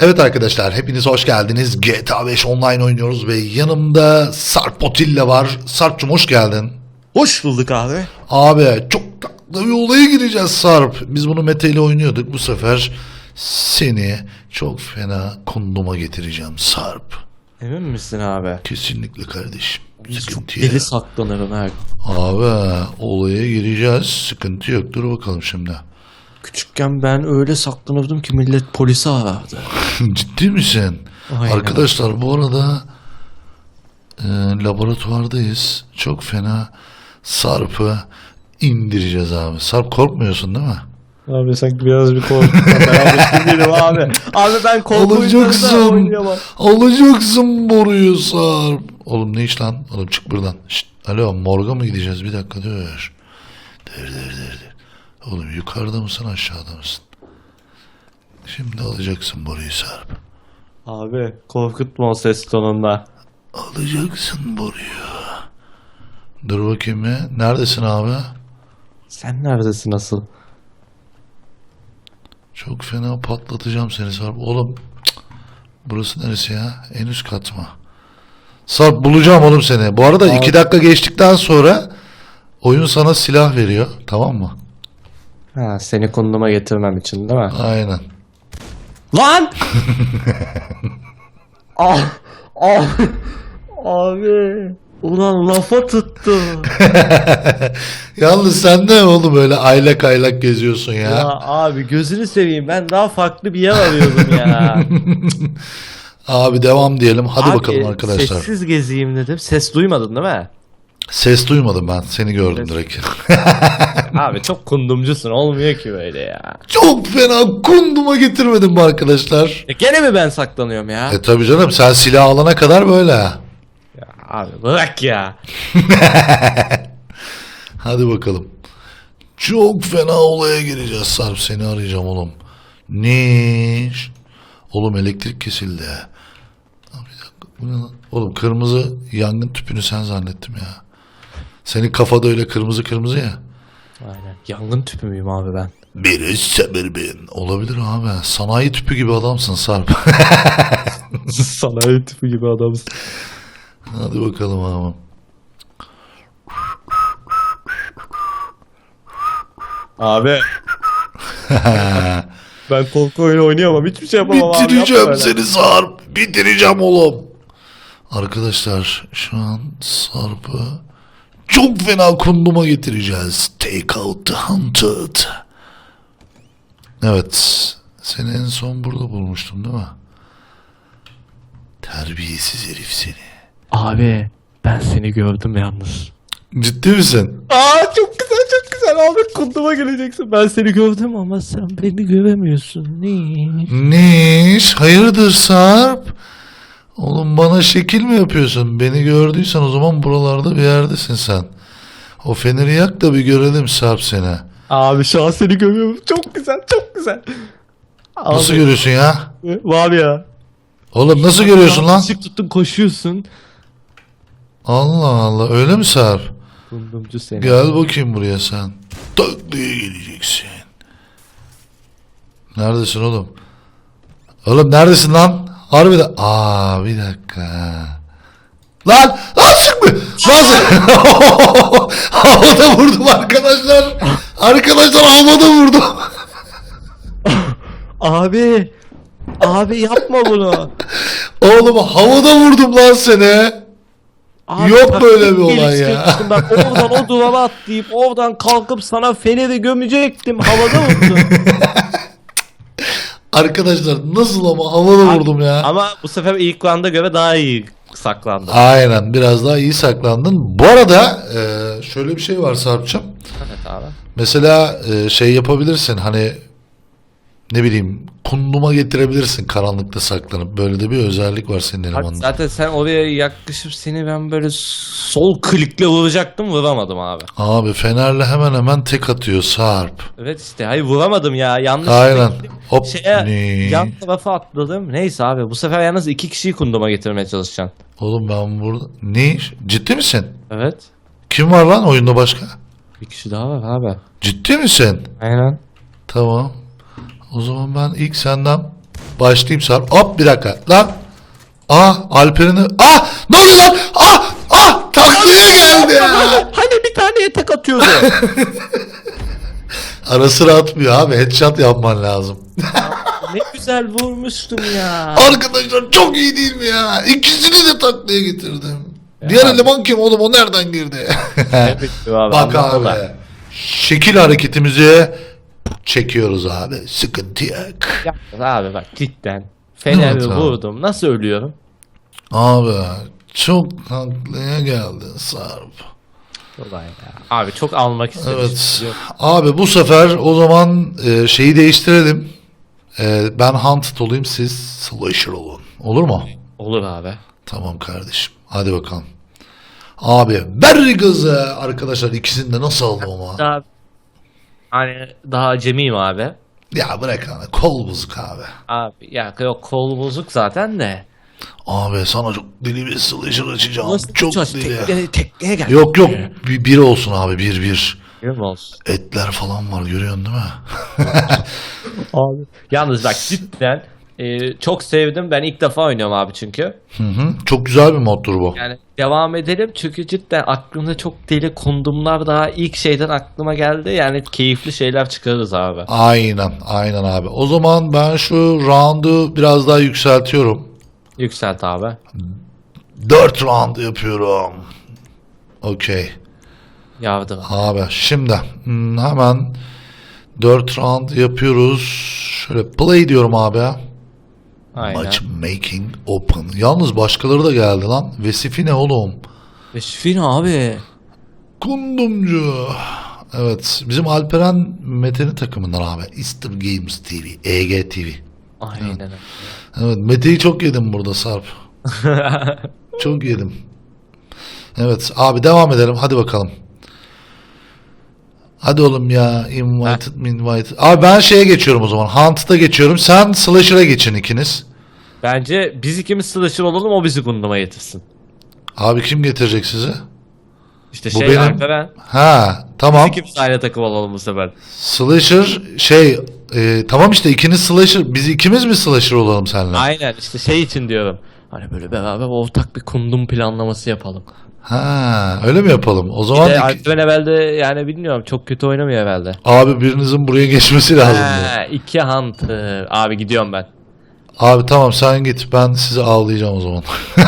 Evet arkadaşlar hepiniz hoş geldiniz. GTA 5 online oynuyoruz ve yanımda Sarp Otilla var. Sarp'cum hoş geldin. Hoş bulduk abi. Abi çok tatlı bir olaya gireceğiz Sarp. Biz bunu Mete ile oynuyorduk. Bu sefer seni çok fena kunduma getireceğim Sarp. Emin misin abi? Kesinlikle kardeşim. Sıkıntı Deli saklanırım her. Abi olaya gireceğiz. Sıkıntı yok. Dur bakalım şimdi. Küçükken ben öyle saklanırdım ki millet polisi arardı. Ciddi misin? Aynen. Arkadaşlar bu arada e, laboratuvardayız. Çok fena Sarp'ı indireceğiz abi. Sarp korkmuyorsun değil mi? Abi sanki biraz bir korku. ben abi. Abi ben korku Alacaksın. Alacaksın boruyu Sarp. Oğlum ne iş lan? Oğlum çık buradan. Şşt, alo morga mı gideceğiz? Bir dakika dur. Dur dur dur dur. Oğlum yukarıda mısın aşağıda mısın? Şimdi alacaksın boruyu Sarp. Abi korkutma o ses tonunda. Alacaksın boruyu. Dur bakayım ya. Neredesin abi? Sen neredesin asıl? Çok fena patlatacağım seni Sarp. Oğlum cık, burası neresi ya? En üst kat mı? Sarp bulacağım oğlum seni. Bu arada Abi. iki dakika geçtikten sonra oyun sana silah veriyor. Tamam mı? Ha seni kunduma getirmem için değil mi? Aynen. Lan! ah, ah, abi. Ulan lafa tuttu. Yalnız sen de oğlum böyle aylak aylak geziyorsun ya. Ya abi gözünü seveyim ben daha farklı bir yer arıyordum ya. Abi devam diyelim. Hadi Abi, bakalım arkadaşlar. Sessiz gezeyim dedim. Ses duymadın değil mi? Ses duymadım ben. Seni gördüm direkt. abi çok kundumcusun olmuyor ki böyle ya. Çok fena kunduma getirmedim mi arkadaşlar? E gene mi ben saklanıyorum ya? E tabi canım sen silah alana kadar böyle. ya abi bırak ya. Hadi bakalım. Çok fena olaya gireceğiz Sarp. Seni arayacağım oğlum. Ne? Oğlum elektrik kesildi. Aa, Bir dakika. Bu ne lan? Oğlum kırmızı yangın tüpünü sen zannettim ya. Senin kafada öyle kırmızı kırmızı ya. Aynen. Yangın tüpü müyüm abi ben? Biri sabır bin. Olabilir abi. Sanayi tüpü gibi adamsın Sarp. Sanayi tüpü gibi adamsın. Hadi bakalım abi. Abi. ben korku oyunu oynayamam. Hiçbir şey yapamam abi. Bitireceğim öyle. seni Sarp. Bitireceğim oğlum. Arkadaşlar şu an Sarp'ı çok fena kunduma getireceğiz. Take out the hunted. Evet. Seni en son burada bulmuştum değil mi? Terbiyesiz herif seni. Abi ben seni gördüm yalnız. Ciddi misin? Aa çok güzel çok güzel abi kunduma geleceksin. Ben seni gördüm ama sen beni göremiyorsun. Ne iş? Hayırdır Sarp? Oğlum bana şekil mi yapıyorsun? Beni gördüysen o zaman buralarda bir yerdesin sen. O feneri yak da bir görelim Sarp seni. Abi şu an seni görüyorum. Çok güzel çok güzel. Abi, Nasıl görüyorsun ya? Var ya. Oğlum nasıl görüyorsun lan? Işık tuttun koşuyorsun. Allah Allah öyle mi Sarp? Kundumcu seni. Gel bakayım buraya sen. Tak diye geleceksin. Neredesin oğlum? Oğlum neredesin lan? Harbiden. Aa bir dakika. Lan! Lan çıkmıyor! Nasıl? havada vurdum arkadaşlar. Arkadaşlar havada vurdum. Abi. Abi yapma bunu. Oğlum havada vurdum lan seni. Abi, Yok böyle bir olay ya. Ben oradan o duvara atlayıp oradan kalkıp sana feneri gömecektim. Havada vurdum. Arkadaşlar nasıl ama havada vurdum ya. Ama bu sefer ilk rounda göre daha iyi saklandım. Aynen biraz daha iyi saklandın. Bu arada e, şöyle bir şey var Sarp'cığım. Evet abi. Mesela e, şey yapabilirsin hani ne bileyim kunduma getirebilirsin karanlıkta saklanıp. Böyle de bir özellik var senin Abi zaten sen oraya yaklaşıp seni ben böyle sol klikle vuracaktım vuramadım abi. Abi Fener'le hemen hemen tek atıyor Sarp. Evet işte hayır vuramadım ya yanlış. Aynen. Hop. Şeye, ne? yan tarafa atladım. Neyse abi bu sefer yalnız iki kişiyi kunduma getirmeye çalışacaksın. Oğlum ben burada... Ne? Ciddi misin? Evet. Kim var lan oyunda başka? Bir kişi daha var abi. Ciddi misin? Aynen. Tamam. O zaman ben ilk senden Başlayayım Sarp. Hop bir dakika. Lan. Ah Alperen'i. Ah ne oluyor lan? Ah ah taklaya geldi ya. Hani bir taneye tek atıyordu. Ara sıra atmıyor abi. Headshot yapman lazım. ne güzel vurmuştum ya. Arkadaşlar çok iyi değil mi ya? İkisini de taklaya getirdim. Diğer eleman kim oğlum? O nereden girdi? Abi, Bak abi. Şekil hareketimizi çekiyoruz abi. Sıkıntı yok. Abi bak cidden. Fener'i Evet abi. vurdum. Nasıl ölüyorum? Abi çok taklaya geldin Sarp. Olay ya. Abi çok almak istemiştim. Evet. Abi bu sefer o zaman e, şeyi değiştirelim. E, ben Hunted olayım siz Slasher olun. Olur mu? Olur abi. Tamam kardeşim. Hadi bakalım. Abi ver gazı. Arkadaşlar ikisini de nasıl aldım ama. Hani daha acemiyim abi. Ya bırak abi. Kol bozuk abi. Abi ya yok kol bozuk zaten de. Abi sana çok deli bir slasher açacağım. Nasıl çok uçacağız? deli. Tekneye, tekneye gel. Yok yok. Bir, bir olsun abi. Bir bir. Görüyor musun? Etler falan var görüyorsun değil mi? Abi. Yalnız bak cidden e, çok sevdim. Ben ilk defa oynuyorum abi çünkü. Hı hı. Çok güzel bir moddur bu. Yani devam edelim çünkü cidden aklımda çok deli kondumlar daha ilk şeyden aklıma geldi. Yani keyifli şeyler çıkarırız abi. Aynen aynen abi. O zaman ben şu round'u biraz daha yükseltiyorum. Yükselt abi. 4 round yapıyorum. Okey. Yardım. Abi şimdi hmm, hemen 4 round yapıyoruz. Şöyle play diyorum abi. Aynen. Matchmaking open. Yalnız başkaları da geldi lan. Vesifi ne oğlum? Şifin abi. Kundumcu. Evet. Bizim Alperen Mete'nin takımından abi. Easter Games TV. EG TV. Aynen. öyle. Evet. Mete'yi çok yedim burada Sarp. çok yedim. Evet. Abi devam edelim. Hadi bakalım. Hadi oğlum ya. Invited mi invited. Abi ben şeye geçiyorum o zaman. Hunt'da geçiyorum. Sen Slasher'a geçin ikiniz. Bence biz ikimiz slasher olalım o bizi kunduma getirsin. Abi kim getirecek sizi? İşte Bu şey benim- Alperen. Ha tamam. İkimiz aynı takım olalım bu sefer. Slasher şey e, tamam işte ikiniz slasher biz ikimiz mi slasher olalım seninle? Aynen işte şey için diyorum. Hani böyle beraber ortak bir kundum planlaması yapalım. Ha öyle mi yapalım? O zaman İşte iki- Alperen evvelde yani bilmiyorum çok kötü oynamıyor evvelde. abi birinizin buraya geçmesi lazım. Ha, iki hunter. Abi gidiyorum ben. Abi tamam sen git ben sizi ağlayacağım o zaman.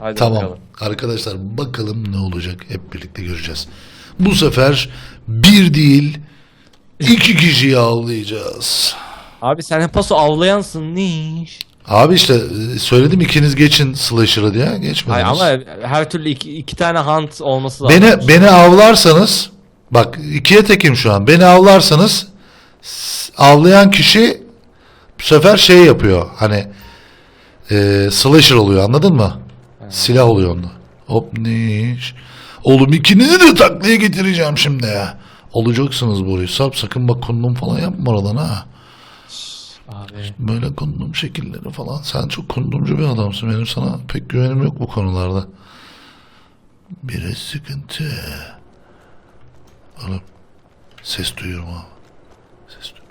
Hadi tamam. bakalım. Arkadaşlar bakalım ne olacak hep birlikte göreceğiz. Bu sefer bir değil iki kişiyi ağlayacağız. Abi sen hep paso avlayansın niş. Abi işte e, söyledim ikiniz geçin slasher'ı diye Hayır geçmediniz. ama her türlü iki, iki tane hunt olması lazım. Beni beni avlarsanız bak ikiye tekim şu an. Beni avlarsanız avlayan kişi bu sefer şey yapıyor. Hani e, slasher oluyor anladın mı? Silah oluyor onda. Hop niş. Oğlum ikinizi de taklaya getireceğim şimdi ya. Olacaksınız burayı. Sarp sakın bak kundum falan yapma oradan ha. Abi. Böyle kundum şekilleri falan. Sen çok kundumcu bir adamsın. Benim sana pek güvenim yok bu konularda. Biraz sıkıntı. Oğlum ses duyuyorum abi. Ses duyuyorum.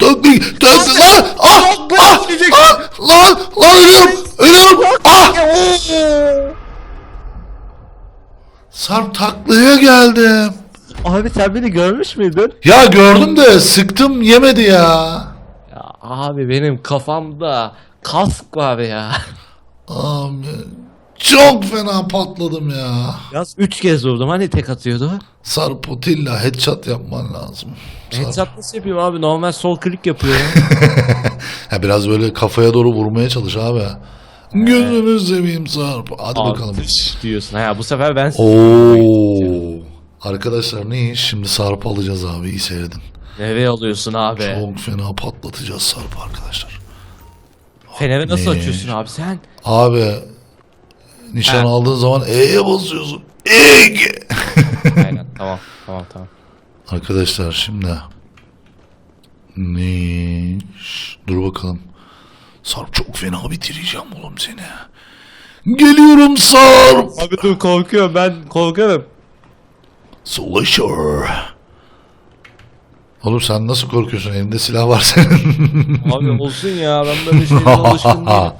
Döndü, döndü lan! Ah! Ah! Ah! Lan! Lan ölüyorum! Ölüyorum! Ah! Sarp taklaya geldim. Abi sen beni görmüş müydün? Ya gördüm de sıktım yemedi ya. Ya abi benim kafamda kask var ya. Abi çok fena patladım ya. Yaz 3 kez vurdum hani tek atıyordu. Sarpotilla headshot yapman lazım. Sarp. Headshot nasıl yapayım abi normal sol klik yapıyorum. Ha, biraz böyle kafaya doğru vurmaya çalış abi. Gözünü seveyim Sarp. Hadi Abi, bakalım. diyorsun. Ha bu sefer ben Oo. Arkadaşlar ne iş? Şimdi Sarp alacağız abi. iyi seyredin. nereye alıyorsun abi? Çok fena patlatacağız Sarp arkadaşlar. Feneri nasıl Ne? açıyorsun abi sen? Abi nişan Ha. aldığın zaman E'ye basıyorsun. Ege. Aynen tamam tamam tamam. Arkadaşlar şimdi ne? Dur bakalım. Sarp çok fena bitireceğim oğlum seni. Geliyorum Sarp. Abi dur korkuyorum ben korkarım. Slasher. Oğlum sen nasıl korkuyorsun? Elinde silah var senin. Abi olsun ya ben böyle şeylere alışkın değilim.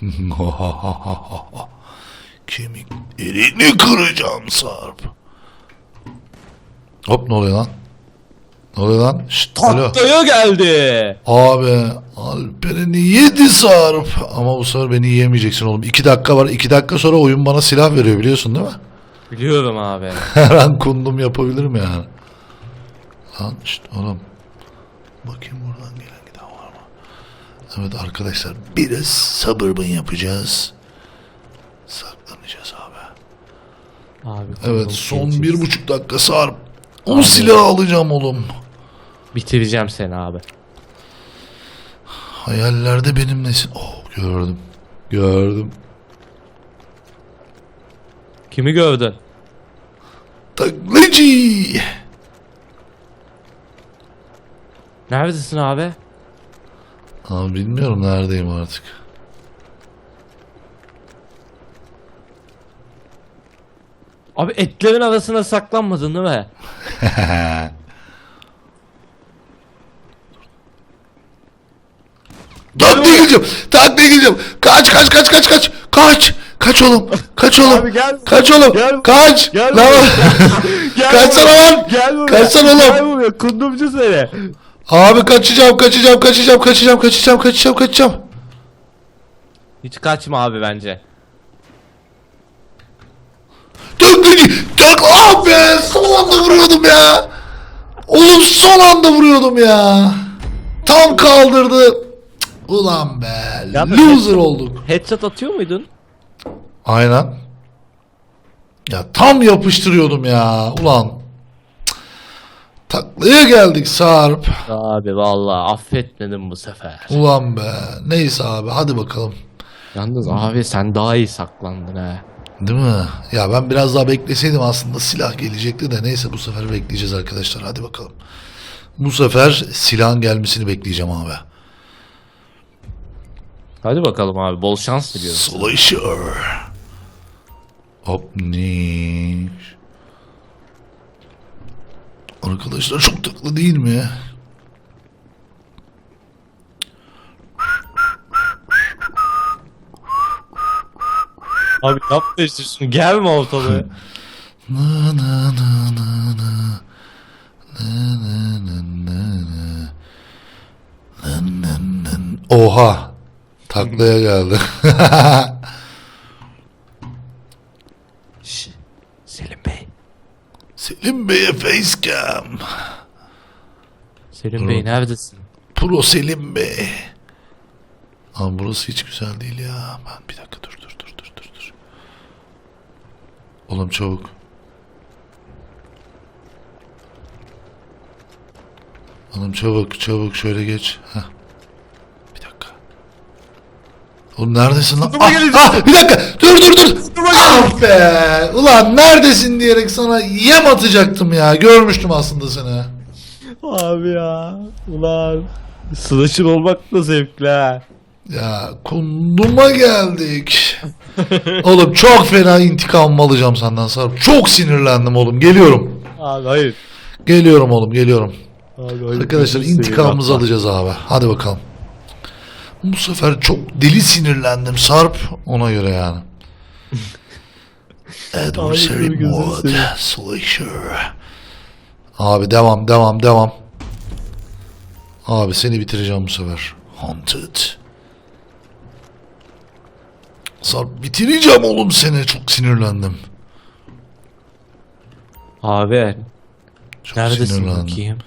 Kemiklerini kıracağım Sarp. Hop ne oluyor lan? Ne oluyor lan? Şşt, alo. Geldi. Abi Alperen'i yedi Sarp. Ama bu sefer beni yiyemeyeceksin oğlum. İki dakika var. İki dakika sonra oyun bana silah veriyor biliyorsun değil mi? Biliyorum abi. Her an kundum yapabilirim yani. Lan şşt oğlum. Bakayım buradan gelen giden var mı? Evet arkadaşlar biraz sabır mı yapacağız? Saklanacağız abi. Abi Evet son bir buçuk dakika Sarp. O silahı alacağım oğlum. Bitireceğim seni abi. Hayallerde benimlesin. Oh gördüm. Gördüm. Kimi gördün? Taklacı. Neredesin abi? Abi bilmiyorum neredeyim artık. Abi etlerin arasına saklanmadın değil mi? Taklaya gideceğim. Taklaya gideceğim. Kaç kaç kaç kaç kaç. Kaç. Kaç oğlum. Kaç oğlum. Abi gel. Kaç oğlum. Gel. Kaç. Gel Lan. Gel Kaçsana lan. Gel buraya. Kaçsana Gel oğlum. buraya kundumcu seni. Abi kaçacağım kaçacağım kaçacağım kaçacağım kaçacağım kaçacağım kaçacağım. Hiç kaçma abi bence. Taklacı. Tak. Ah be. Son anda vuruyordum ya. Oğlum son anda vuruyordum ya. Tam kaldırdı. Ulan be. Ya Loser olduk. Headshot atıyor muydun? Aynen. Ya tam yapıştırıyordum ya. Ulan. Taklaya geldik Sarp. Abi vallahi affetmedim bu sefer. Ulan be. Neyse abi hadi bakalım. Yalnız abi sen daha iyi saklandın ha. Değil mi? Ya ben biraz daha bekleseydim aslında silah gelecekti de neyse bu sefer bekleyeceğiz arkadaşlar. Hadi bakalım. Bu sefer silahın gelmesini bekleyeceğim abi. Hadi bakalım abi bol şans diliyorum. Slasher. Hop niş. Arkadaşlar çok taklı değil mi? Abi işte şunu gelme ortalığa. Na na na na na. Na na na na na. Na na na. Oha. Taklaya geldi. Selim Bey'e facecam. Selim Bey neredesin? Pro Selim Bey. Ama burası hiç güzel değil ya. Ben bir dakika dur dur dur dur dur dur. Oğlum çabuk. Oğlum çabuk çabuk şöyle geç. Heh. Bir dakika. Oğlum neredesin lan? Ah, geleceğim. ah, bir dakika dur dur dur. Ah be. Ulan neredesin diyerek sana yem atacaktım ya. Görmüştüm aslında seni. Abi ya. Ulan. Slasher olmak da zevkli ha. Ya kunduma geldik. oğlum çok fena intikam alacağım senden Sarp. Çok sinirlendim oğlum. Geliyorum. Abi hayır. Geliyorum oğlum geliyorum. Abi, hayır. Arkadaşlar intikamımızı alacağız abi. Hadi bakalım. Bu sefer çok deli sinirlendim Sarp. Ona göre yani. Adversary mode. Slasher. Abi devam devam devam. Abi seni bitireceğim bu sefer. Haunted. Sarp bitireceğim oğlum seni. Çok sinirlendim. Abi Çok neredesin sinirlendim. bakayım?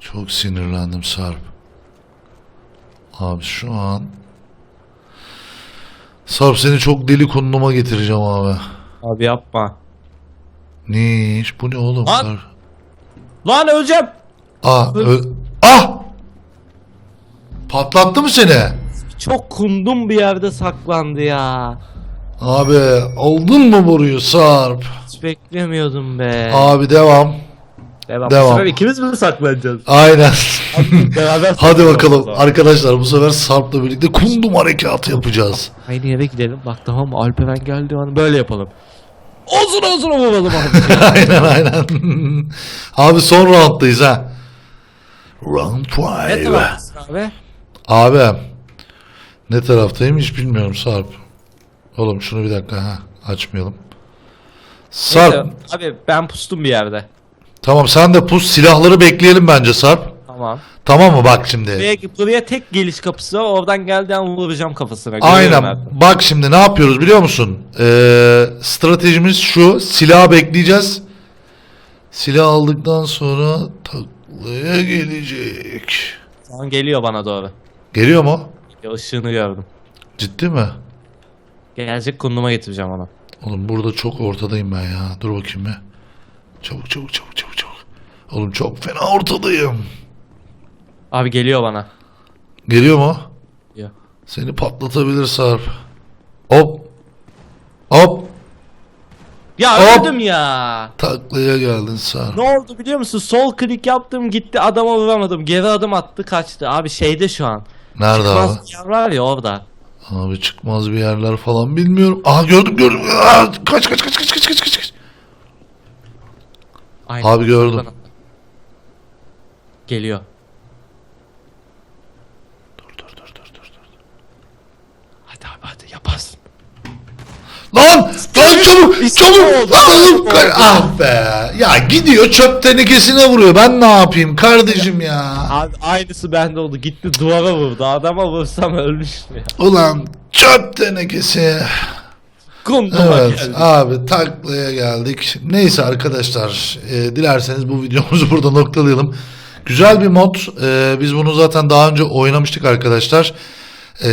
Çok sinirlendim Sarp. Abi şu an Sarp seni çok deli konuma getireceğim abi. Abi yapma. Niş bu ne oğlum? Lan! Sarp? Lan öleceğim. Ah, ö- ah! Patlattı mı seni? Çok kundum bir yerde saklandı ya. Abi aldın mı boruyu Sarp? Hiç beklemiyordum be. Abi devam. Devam. devam. Bu sefer ikimiz mi saklanacağız? Aynen. Beraber Hadi bakalım arkadaşlar bu sefer Sarp'la birlikte kundum harekatı yapacağız. Aynı yere gidelim. Bak tamam mı? Alperen geldi hani böyle yapalım. Uzun uzun vuralım abi. aynen aynen. Abi son rounddayız ha. Round ne 5. taraftasın abi? Abi ne taraftayım hiç bilmiyorum Sarp. Oğlum şunu bir dakika ha açmayalım. Sarp Neyse, Abi ben pustum bir yerde. Tamam sen de pus silahları bekleyelim bence Sarp. Tamam. Tamam mı bak şimdi. Buraya, buraya tek geliş kapısı var. Oradan geldiği an vuracağım kafasına. Görüyorum Aynen ben. bak şimdi ne yapıyoruz biliyor musun? Ee, stratejimiz şu silahı bekleyeceğiz. Silah aldıktan sonra taklaya gelecek. Şu an geliyor bana doğru. Geliyor mu? Ya ışığını gördüm. Ciddi mi? Gelecek konuma getireceğim onu. Oğlum burada çok ortadayım ben ya. Dur bakayım bir. Çabuk çabuk çabuk. Oğlum çok fena ortadayım. Abi geliyor bana. Geliyor mu? Geliyor. Seni patlatabilir Sarp. Hop. Hop. Ya Hop. öldüm ya. Taklaya geldin Sarp. Ne oldu biliyor musun? Sol klik yaptım gitti adama vuramadım. Geri adım attı kaçtı. Abi şeyde şu an. Nerede Çıkmaz abi? bir yer var ya orada. Abi çıkmaz bir yerler falan bilmiyorum. Aha gördüm gördüm. Aa, kaç kaç kaç kaç kaç kaç kaç. Aynen. Abi gördüm. Geliyor. Dur dur dur dur dur. dur. Hadi abi hadi yaparsın. Lan! Lan çabuk! Çabuk! Lan, ah be! Ya gidiyor çöp tenekesine vuruyor. Ben ne yapayım kardeşim ya? Abi aynısı bende oldu. Gitti duvara vurdu. Adama vursam ölmüştüm ya. Ulan çöp tenekesi. Kunduma Evet geldi. abi taklaya geldik. Neyse arkadaşlar e, dilerseniz bu videomuzu burada noktalayalım. Güzel bir mod. E, biz bunu zaten daha önce oynamıştık arkadaşlar. E,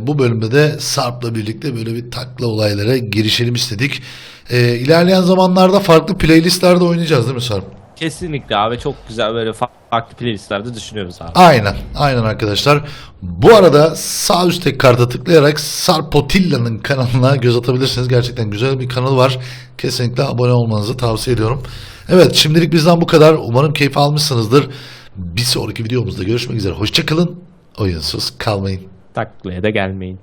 bu bölümde de Sarp'la birlikte böyle bir takla olaylara girişelim istedik. E, ilerleyen zamanlarda farklı playlistlerde oynayacağız değil mi Sarp? Kesinlikle abi çok güzel böyle fa- farklı playlistlerde düşünüyoruz abi. Aynen, aynen arkadaşlar. Bu arada sağ üstteki karta tıklayarak Sarpotilla'nın kanalına göz atabilirsiniz. Gerçekten güzel bir kanal var. Kesinlikle abone olmanızı tavsiye ediyorum. Evet, şimdilik bizden bu kadar. Umarım keyif almışsınızdır. Bir sonraki videomuzda görüşmek üzere. Hoşçakalın. Oyunsuz kalmayın. Taklaya da gelmeyin.